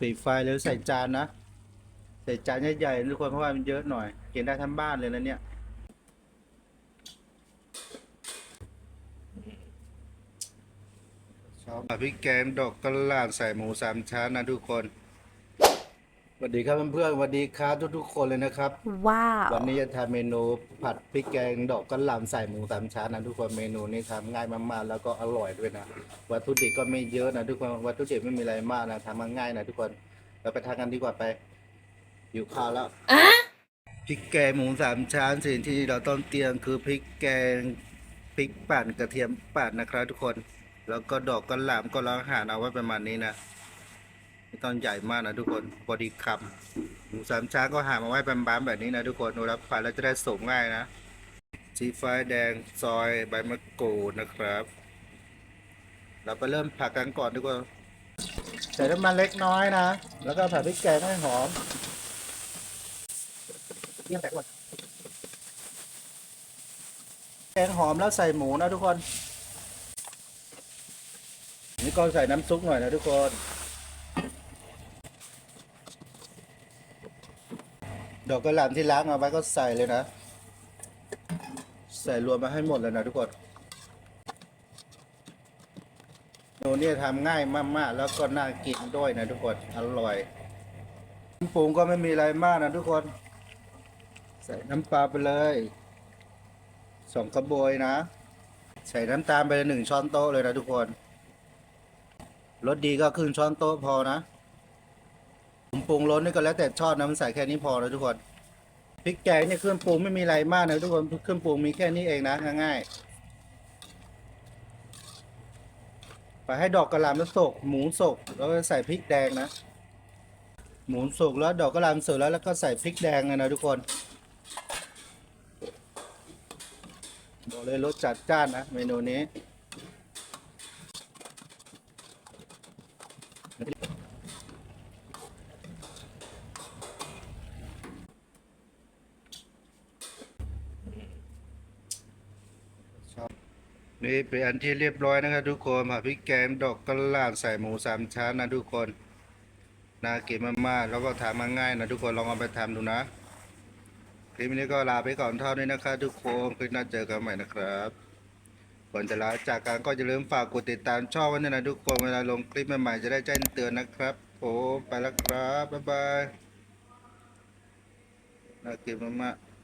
ปิดไฟแล้วใส่จานนะ ใส่จานใหญ่ๆทุกคนเพราะว่ามันเยอะหน่อยกินได้ทั้งบ้านเลยนะเนี่ยชอบพริกแกงดอกกระหล่ำใส่หมูสามชั้นนะทุกคน สวัสดีครับเพื่อนๆสวัสดีครับทุกๆคนเลยนะครับ ว้าว วันนี้จะทำเมนูผัดพริกแกงดอกกระหล่ำใส่หมูสามชั้นนะทุกคนเมนูนี้ทำง่ายมากๆแล้วก็อร่อยด้วยนะวัตถุดิบก็ไม่เยอะนะทุกคนวัตถุดิบไม่มีอะไรมากนะทำง่ายๆนะทุกคนเราไปทานกันดีกว่าไปอยู่ข้าวแล้วพริกแกงหมูสามชั้นสิ่งที่เราต้องเตรียมคือพริกแกงพริกปั่นกระเทียมปั่นนะครับทุกคน แล้วก็ดอกกระหล่ำก็ล้างหั่นเอาไว้ประมาณนี้นะไม่ ต้องใหญ่มากนะทุกคนพอดีคำหมูสามชั้นก็หั่นมาไว้บานๆแบบนี้นะทุกคนดูรับไฟแล้วจะได้สุกง่ายนะชีไฟแดงซอยใบมะกรูดนะครับ เราไปเริ่มผัดกันก่อนดีกว่าใส่น้ำมันเล็กน้อยนะ แล้วก็ผัดพริกแกงให้หอมเยี่ยมแต่ก่อนแกงหอมแล้วใส่หมูนะทุกคน นี่ก็ใส่น้ำซุปหน่อยนะทุกคน ดอกกระหล่ำที่ล้างเอาไว้ก็ใส่เลยนะ ใส่รวมมาให้หมดเลยนะทุกคนโนเนี่ยทำง่ายมากๆ แล้วก็น่ากินด้วยนะทุกคน อร่อยปรุงก็ไม่มีอะไรมากนะทุกคน ใส่น้ำปลาไปเลยสองกระบวยนะ ใส่น้ำตาลไปหนึ่งช้อนโต๊ะเลยนะทุกคนรสดีก็ครึ่งช้อนโต๊ะพอนะ ปรุงรสนี่ก็แล้วแต่ชอบนะมันใส่แค่นี้พอแล้วทุกคนพริกแกงเนี่ยเครื่องปรุงไม่มีอะไรมากนะทุกคนเครื่องปรุงมีแค่นี้เองนะง่ายๆไปให้ดอกกระหล่ำแล้วสกหมูสกแล้วก็ใส่พริกแดงนะ หมูสุกแล้วดอกกระหล่ำสุกแล้วแล้วก็ใส่พริกแดงเลยนะทุกคนบอกเลยรสจัดจ้านนะเมนูนี้ นี่เป็นอันที่เรียบร้อยนะครับทุกคนผัดพริกแกงดอกกระหล่ำใส่หมูสามชั้นนะทุกคนน่ากินมากๆแล้วก็ทำมาง่ายนะทุกคนลองเอาไปทำดูนะคลิปนี้ก็ลาไปก่อนเท่านี้นะครับทุกคนคลิปหน้าเจอกันใหม่นะครับก่อนจะลาจากกันก็อย่าลืมฝากกดติดตามช่องไว้ด้วยนะทุกคนเวลาลงคลิปใหม่ๆจะได้แจ้งเตือนนะครับผมไปแล้วครับบ๊ายบายน่ากินมากๆ